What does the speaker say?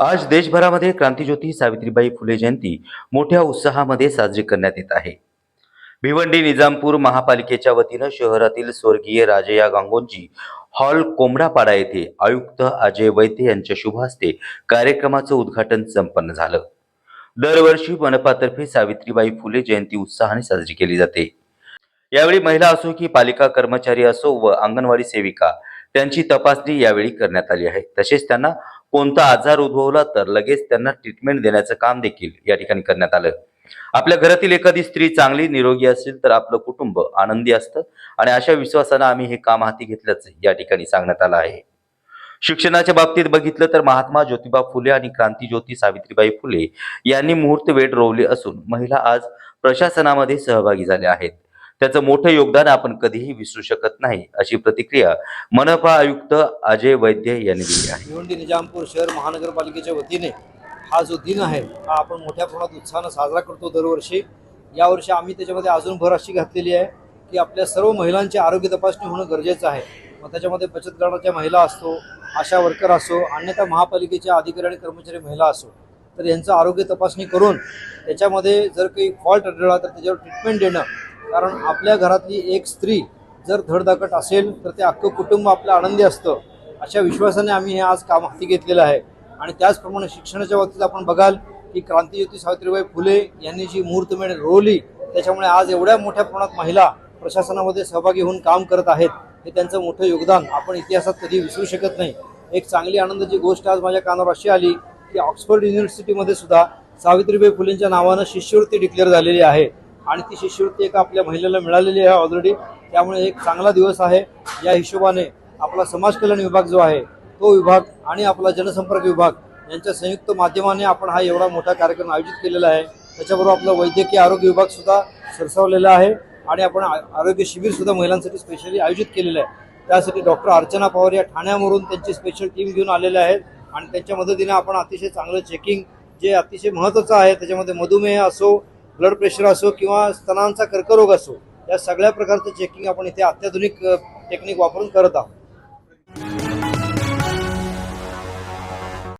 आज देशभरामध्ये क्रांतीज्योती सावित्रीबाई फुले जयंती मोठ्या उत्साहामध्ये साजरी करण्यात येत आहे. भिवंडी निजामपूर महापालिकेच्या वतीनं शहरातील स्वर्गीय राजया गांगोजी हॉल कोंबडापाडा येथे आयुक्त अजय वैद्य यांच्या शुभ हस्ते कार्यक्रमाचं उद्घाटन संपन्न झालं. दरवर्षी मनपातर्फे सावित्रीबाई फुले जयंती उत्साहाने साजरी केली जाते. यावेळी महिला असो की पालिका कर्मचारी असो व अंगणवाडी सेविका त्यांची तपासणी यावेळी करण्यात आली आहे. तसेच त्यांना कोणता आजार उद्भवला तर लगेच त्यांना ट्रीटमेंट देण्याचं काम देखील या ठिकाणी करण्यात आलं. आपल्या घरातील एखादी स्त्री चांगली निरोगी असेल तर आपलं कुटुंब आनंदी असतं आणि अशा विश्वासानं आम्ही हे काम हाती घेतल्याचं या ठिकाणी सांगण्यात आलं आहे. शिक्षणाच्या बाबतीत बघितलं तर महात्मा ज्योतिबा फुले आणि क्रांतीज्योती सावित्रीबाई फुले यांनी मुहूर्त वेळ रोवले असून महिला आज प्रशासनामध्ये सहभागी झाल्या आहेत. त्याचं मोठं योगदान आपण कधीही विसरू शकत नाही अशी प्रतिक्रिया मनपा आयुक्त अजय वैद्य यांनी दिली आहे. भिवंडी निजामपूर शहर महानगरपालिकेच्या वतीने हा जो दिन आहे हा आपण मोठ्या प्रमाणात उत्साहानं साजरा करतो दरवर्षी. यावर्षी आम्ही त्याच्यामध्ये अजून भर अशी घातलेली आहे की आपल्या सर्व महिलांची आरोग्य तपासणी होणं गरजेचं आहे. मग त्याच्यामध्ये बचत गटाच्या महिला असतो आशा वर्कर असो अन्यथा महापालिकेच्या अधिकारी आणि कर्मचारी महिला असो तर यांचं आरोग्य तपासणी करून त्याच्यामध्ये जर काही फॉल्ट आढळला तर त्याच्यावर ट्रीटमेंट देणं कारण आपल्या घरातली एक स्त्री जर धडधाकट असेल तर ते अख्खं कुटुंब आपलं आनंदी असतं. अशा विश्वासाने आम्ही हे आज काम हाती घेतलेलं आहे. आणि त्याचप्रमाणे शिक्षणाच्या बाबतीत आपण बघाल की क्रांतीज्योती सावित्रीबाई फुले यांनी जी मुहूर्तमेढ रोवली त्याच्यामुळे आज एवढ्या मोठ्या प्रमाणात महिला प्रशासनामध्ये सहभागी होऊन काम करत आहेत. हे त्यांचं मोठं योगदान. आपण इतिहासात कधी विसरू शकत नाही. एक चांगली आनंदाची गोष्ट आज माझ्या कानावर अशी आली की ऑक्सफर्ड युनिव्हर्सिटीमध्ये सुद्धा सावित्रीबाई फुलेंच्या नावानं शिष्यवृत्ती डिक्लेअर झालेली आहे. आणि ती शिष्यवृत्ती एका आपल्या महिलेला मिळालेली आहे ऑलरेडी त्यामुळे एक चांगला दिवस आहे. या हिशोबाने आपला समाज कल्याण विभाग जो आहे तो विभाग आणि आपला जनसंपर्क विभाग यांच्या संयुक्त माध्यमाने आपण हा एवढा मोठा कार्यक्रम आयोजित केलेला आहे. त्याच्याबरोबर आपला वैद्यकीय आरोग्य विभाग सुद्धा सरसावलेला आहे आणि आपण आ- आरोग्य शिबिर सुद्धा महिलांसाठी स्पेशली आयोजित केलेलं आहे. त्यासाठी डॉक्टर अर्चना पवार या ठाण्यावरून त्यांची स्पेशल टीम घेऊन आलेल्या आहेत आणि त्यांच्या मदतीने आपण अतिशय चांगलं चेकिंग जे अतिशय महत्त्वाचं आहे त्याच्यामध्ये मधुमेह असो ब्लड प्रेशर असो किंवा स्तनांचा कर्करोग असो या सगळ्या प्रकारचं चेकिंग आपण इथे अत्याधुनिक टेक्निक वापरून करत आहोत.